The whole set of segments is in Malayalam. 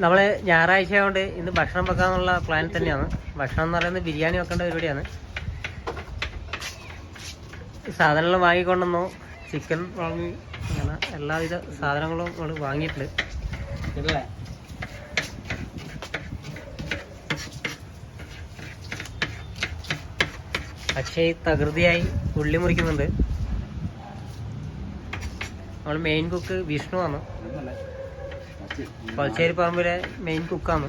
നമ്മൾ ഞായറാഴ്ച കൊണ്ട് ഇന്ന് ഭക്ഷണം വെക്കാന്നുള്ള പ്ലാൻ തന്നെയാണ്. ഭക്ഷണം എന്ന് പറയുന്നത് ബിരിയാണി വെക്കേണ്ട പരിപാടിയാണ്. സാധനങ്ങൾ വാങ്ങിക്കൊണ്ടുവന്നു. ചിക്കൻ വാങ്ങി. അങ്ങനെ എല്ലാവിധ സാധനങ്ങളും നമ്മൾ വാങ്ങിയിട്ടുണ്ട്. അക്ഷയ് തകൃതിയായി ഉള്ളി മുറിക്കുന്നുണ്ട്. നമ്മൾ മെയിൻ കുക്ക് വിഷ്ണു ആണ്. കൊളച്ചേരി പറമ്പിലെ മെയിൻ കുക്കാണ്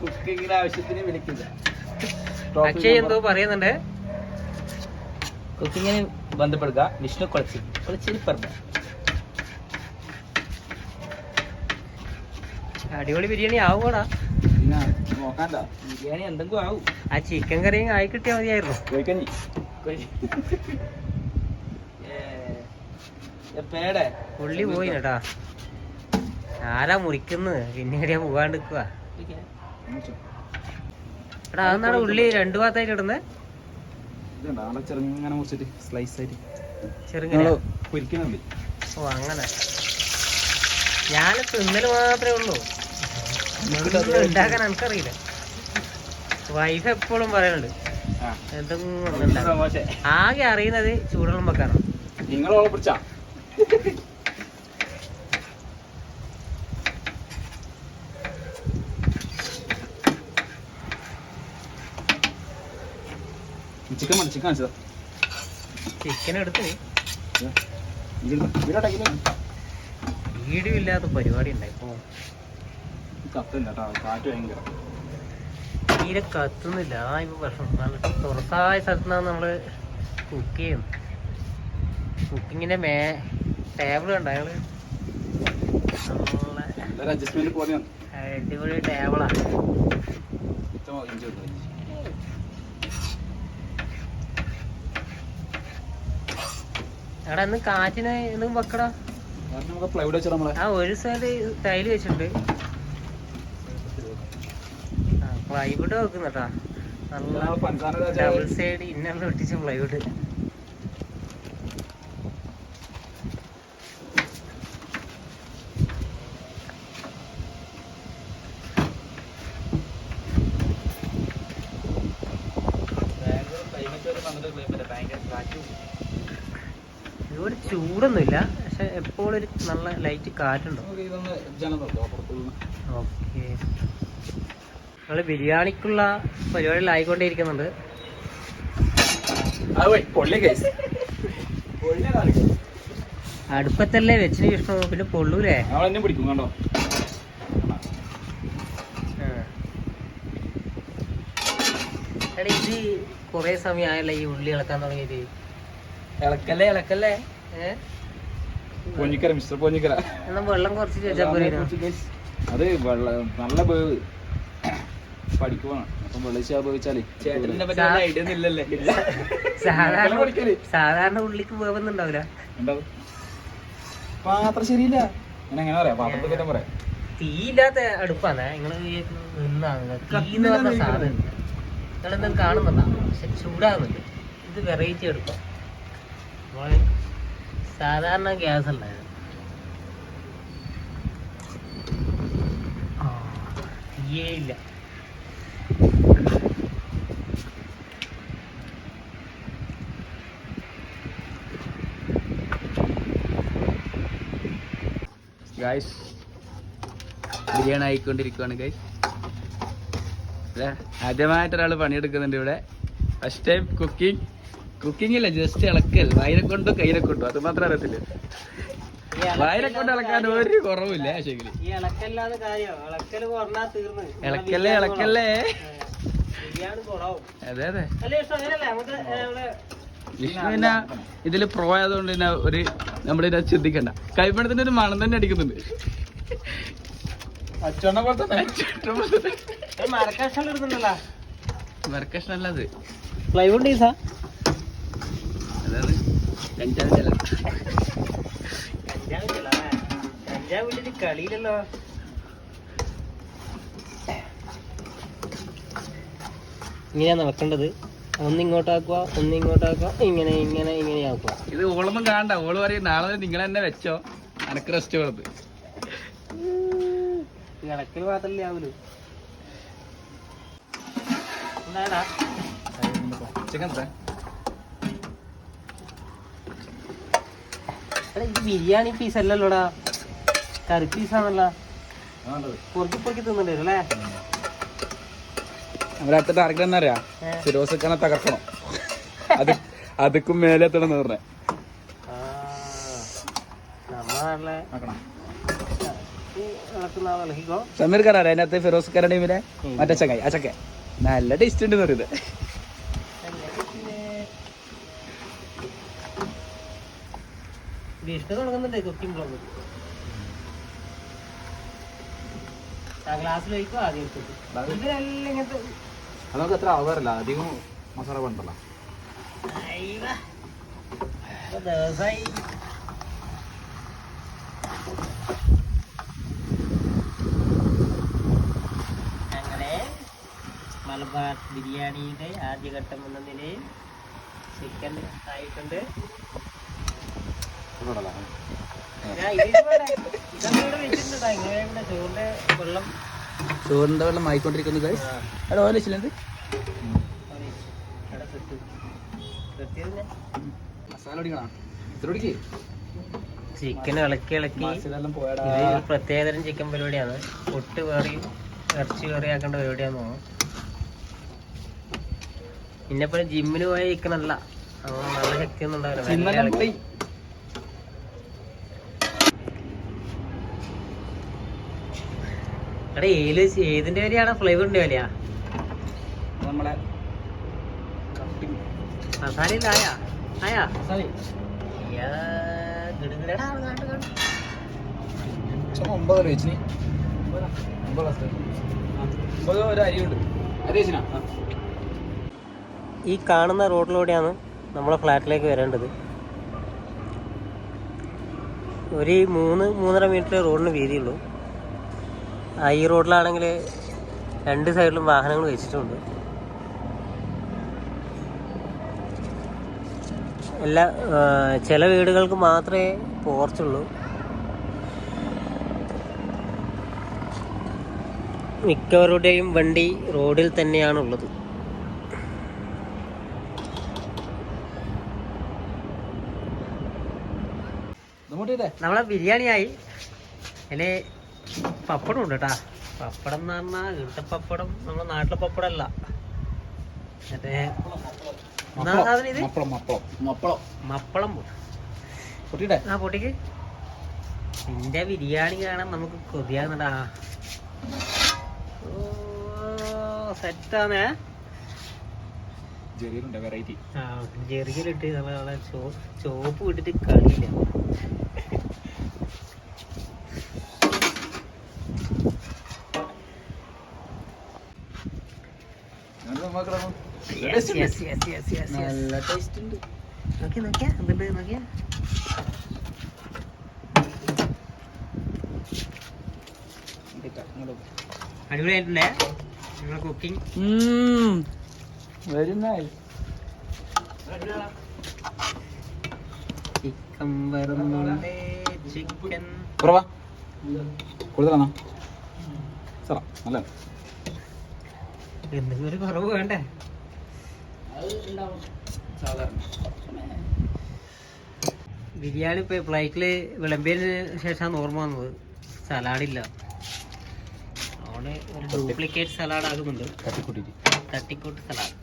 കുക്കിങ്ങിന് ആവശ്യത്തിന് വിളിക്കില്ല. അക്ഷയ് എന്തോ പറയുന്നുണ്ട്. കുക്കിങ്ങിന് ബന്ധപ്പെടുക. വിഷ്ണു കൊളച്ചി കൊളച്ചേരി പറമ്പ്. അടിപൊളി ബിരിയാണി ആവുകടാ ബിരിയാണി എന്തെങ്കിലും ആവും. ആ ചിക്കൻ കറിയും ആയി കിട്ടിയാൽ മതിയായിരുന്നു. പേടെ ഉള്ളി പോയി കേട്ടാ ആരാ മുറിക്കുന്നത് പിന്നീട് ഞാൻ പോകാണ്ട് നിൽക്കുക എടാ അതെന്നാണ് ഉള്ളി രണ്ടു ഭാഗത്തായിട്ട് ഇടുന്നത് ചെറുങ്ങനെ മുറിച്ചിട്ട് സ്ലൈസ് ആയിട്ട്. ചെറുങ്ങനെ? പൊരിക്കുന്നുണ്ട് ഓ അങ്ങനെ. ഞാൻ തിന്നൽ മാത്രമേ ഉള്ളൂ. ഉണ്ടാക്കാൻ എനിക്കറിയില്ല. വൈഫ് എപ്പോഴും പറയുന്നുണ്ട് എന്തെങ്കിലും. ആകെ അറിയുന്നത് ചൂടുവെള്ളം വെക്കാനാണ്. നിങ്ങളോളെ പിടിച്ചാ? ചിക്കൻ മതി ചിക്കൻ കാണിച്ചതാ. ചിക്കൻ എടുത്ത് വീടുമില്ലാത്ത പരിപാടി ഉണ്ടായിപ്പോ കത്തില്ല കാറ്റ് ഭയങ്കര. തീരെ കത്തുന്നില്ല. ആ ഇപ്പൊ പ്രശ്നം നല്ല തുറസായ സ്ഥലത്തുനിന്നാണ് നമ്മൾ കുക്ക് ചെയ്യുന്നത്. കുക്കിങ്ങിന്റെ മേ ടേബിൾ കണ്ട അയാൾ? അടിപൊളി ടേബിളാ ഇഞ്ചി കൊടുത്തു എടാ ഇന്ന് കാറ്റിന് ഇന്നും വെക്കടാ. ആ ഒരു സൈഡ് ടൈൽ വെച്ചിട്ടുണ്ട്. പ്ലൈവുഡ് വെക്കുന്നട്ടാ. നല്ല ഡബിൾ സൈഡ് ഇന്നലെ ഒട്ടിച്ച പ്ലൈവുഡ് ഭയങ്കര കാറ്റും ഇവിടെ ചൂടൊന്നുമില്ല. പക്ഷെ എപ്പോഴും ഒരു നല്ല ലൈറ്റ് കാറ്റുണ്ടോ. ഓക്കെ. നമ്മൾ ബിരിയാണിക്കുള്ള പരിപാടികൾ ആയിക്കൊണ്ടേയിരിക്കുന്നുണ്ട്. അടുപ്പത്തല്ലേ വെച്ചിന് വിഷ്ണു പിന്നെ പൊള്ളൂലേ? നമ്മൾ പിടിക്കും കണ്ടോ. എടാ ഇത് കൊറേ സമയമായല്ലേ ഈ ഉള്ളി ഇളക്കാൻ തുടങ്ങിയിട്ട്. ഇളക്കല്ലേ ഇളക്കല്ലേ? പൊഞ്ഞിക്കര മിസ്റ്റർ പൊഞ്ഞിക്കര. എന്നാ വെള്ളം കുറച്ച് അത് വെള്ളം നല്ല പഠിക്കുവാണ് അപ്പം വെള്ളിച്ച ഇല്ലല്ലേ? സാധാരണ ഉള്ളിക്ക് വേവൊന്നുണ്ടാവില്ല പാത്രം ശരിയില്ല. ഞാൻ എങ്ങനെ പറയാ? പാത്രത്തെ പറ്റാൻ പറയാം. തീയില്ലാത്ത അടുപ്പാണ് നിങ്ങൾ നിന്നാണ് തീ എന്ന് പറഞ്ഞ സാധനം നിങ്ങളെന്തും കാണുന്നുണ്ടാ പക്ഷെ ചൂടാകുന്നുണ്ട് ഇത് വെറൈറ്റി അടുപ്പാണ് സാധാരണ ഗ്യാസ്. ആ, തീയേ ഇല്ല. ഗായ്സ് ബിരിയാണി ആയിക്കൊണ്ടിരിക്കുവാണ് ഗൈസ് അല്ലേ? ആദ്യമായിട്ടൊരാൾ പണിയെടുക്കുന്നുണ്ട് ഇവിടെ. ഫസ്റ്റ് ടൈം കുക്കിംഗ് കുക്കിംഗ് അല്ല ജസ്റ്റ് ഇളക്കൽ. വായിനെ കൊണ്ടോ കയ്യിനെ കൊണ്ടോ. അത് മാത്രം അറിയത്തില്ല. വായിനെ കൊണ്ട് ഇളക്കാൻ ഒരു കുറവില്ല ശരി ഇളക്കല്ലേ ഇളക്കല്ലേ? അതെ അതെ. അല്ലേ ഇഷ്ടം അങ്ങനല്ലേ. നമുക്ക് നമ്മൾ വിഷ്ണു പിന്നെ ഇതിൽ പ്രോ ആയതുകൊണ്ട് പിന്നെ ഒരു നമ്മുടെ ചിന്തിക്കണ്ട. കൈപ്പണത്തിന്റെ ഒരു മണം തന്നെ അടിക്കുന്നുണ്ട്. അച്ചോണ്ണ പോലെ തന്നെ. ഒരു മരക്കഷ്ണം ഇടുന്നുണ്ടല്ലോ മെർക്കഷ്ണ അല്ലത് പ്ലൈവുഡ് ഈസാ? കഞ്ചാവിന്റെ കഞ്ചാവ് ചെല കഞ്ചാവ് വിട്ടിട്ട് കളിയിലല്ലോ ഇങ്ങനെയാണ് വെക്കേണ്ടത് ഒന്ന് ഇങ്ങോട്ടാക്കുക ഒന്ന് ഇങ്ങോട്ടാക്കുക ഇങ്ങനെ ഇങ്ങനെ ഇങ്ങനെ ആക്കുക. ഇത് ഓളൊന്നും കാണണ്ട. ഓൾ പറയും നാളെ നിങ്ങൾ തന്നെ വെച്ചോ. അനക്ക് റെസ്റ്റ് കൊടുത്ത്. ഇളക്കൽ മാത്രല്ലേ ആവൂലു ചിക്കൻ ഇത് ബിരിയാണി പീസ് അല്ലല്ലോടാ. കറി പീസാണല്ലോ പൊറുക്കി പൊറുക്കി തിന്നണ്ടേ അല്ലേ? നമ്മുടെ അടുത്ത ടാർഗറ്റ് എന്നാ അറിയാ? തകർക്കണം. അത് അതുക്കും മേലെ എത്തണം തീർന്നെ സമീർക്കാരാ അതിനകത്ത് ഫിറോസ്ക്കാരുടെ ടീമിലെ മറ്റേ ചങ്ങായി ആ ചക്ക നല്ല ടേസ്റ്റ് ഉണ്ട് പറയുന്നത്. വിഷ്ണു തുടങ്ങുന്നുണ്ട് കുക്കിംഗ് ബ്ലോഗ് ഞങ്ങളെ ആദ്യം എടുത്തിട്ട്. ഇങ്ങനത്തെ നമുക്ക് അത്ര അധികം മസാല മലബാർ ബിരിയാണിയുടെ ആദ്യഘട്ടം എന്ന നിലയിൽ ചിക്കൻ ആയിട്ടുണ്ട് ഞാൻ ഇതിന് ഇവിടെ ഇതൊക്കെ ഇവിടെ വെച്ചിട്ടുണ്ടാ ഇങ്ങനെ ഇവിടെ ചോറിന്റെ വെള്ളം. ആയിക്കൊണ്ടിരിക്കുന്നു ഗൈസ് അവിടെ ഓല പിടിക്കേ? ചിക്കൻ ഇളക്കി ഇളക്കി. ഇത് പ്രത്യേകതരം ചിക്കൻ പരിപാടിയാണ്. പൊട്ട് കറിയും ഇറച്ചി കറി ആക്കേണ്ട പരിപാടിയാന്ന് തോന്നുന്നു. പിന്നെപ്പോഴും ജിമ്മിന് പോയ ചിക്കനല്ല നല്ല ശക്തി ഒന്നും ഉണ്ടാവില്ല മെല്ലെ ചിന്നെല്ലാം ഇളക്കി. പോയി എടാ ഏൽ ഏതിന്റെ വിലയാണ് ഫ്ലേവറിന്റെ വിലയാ? നമ്മളെ മസാല ആയാ. ഒമ്പത് ഒമ്പത് ഒരു അരിയുണ്ട് അരി വെച്ചിനാ ഈ കാണുന്ന റോഡിലൂടെയാണ് നമ്മളെ ഫ്ലാറ്റിലേക്ക് വരേണ്ടത്. ഒരു മൂന്ന് മൂന്നര മീറ്റർ റോഡിന് വീതിയുള്ളൂ. ഈ റോഡിലാണെങ്കിൽ രണ്ട് സൈഡിലും വാഹനങ്ങൾ വെച്ചിട്ടുണ്ട്. എല്ലാ ചില വീടുകൾക്ക് മാത്രമേ പോർച്ചുള്ളൂ. മിക്കവരുടെയും വണ്ടി റോഡിൽ തന്നെയാണുള്ളത്. നമ്മളെ ബിരിയാണിയായി. അതിൽ പപ്പടം ഉണ്ട് കേട്ടാ പപ്പടം എന്ന് പറഞ്ഞാൽ ഇവിടുത്തെ പപ്പടം നമ്മുടെ നാട്ടിലെ പപ്പടം അല്ല മറ്റേ സാധനം ഇത്? മപ്പളം ആ പൊട്ടിക്ക്. നിന്റെ ബിരിയാണി കാണാൻ നമുക്ക് കൊതിയാകുന്നടാ ഓ സെറ്റാന്നേ. ചെറിയുണ്ട് വെറൈറ്റി. ആ ജെറിയിലിട്ട് നമ്മളെ ചോപ്പ് വിട്ടിട്ട് കളിയില്ല. നല്ല ടേസ്റ്റ് ഉണ്ട്. നോക്കി നോക്കിയാ എന്തുണ്ട് നോക്കിയാ. അടിപൊളിയായിട്ടുണ്ടേ നിങ്ങളെ കുക്കിംഗ് വെരി നൈസ് ചിക്കൻ വരുന്നുണ്ട്. ചിക്കൻ കുറവാ കൂടുതലാണോ? സാറാ നല്ല എന്തെങ്കിലും ഒരു കുറവ് വേണ്ടേ? ബിരിയാണി ഇപ്പൊ ഫ്ലൈറ്റിൽ വിളമ്പിയതിന് ശേഷമാണ് ഓർമ്മ വന്നത്. സലാഡില്ല. അവിടെ ഒരു ഡ്യൂപ്ലിക്കേറ്റ് സലാഡ് ആകുന്നുണ്ട്. തട്ടിക്കൂട്ട് സലാഡ്.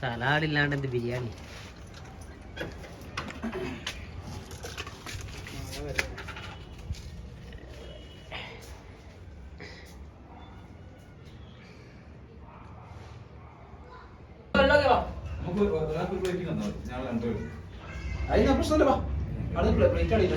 സലാഡ് ഇല്ലാണ്ട് എന്ത് ബിരിയാണി? അതിന് പ്രശ്നമില്ല വാ. അത് പ്ലേറ്റ് അടിയില്ല.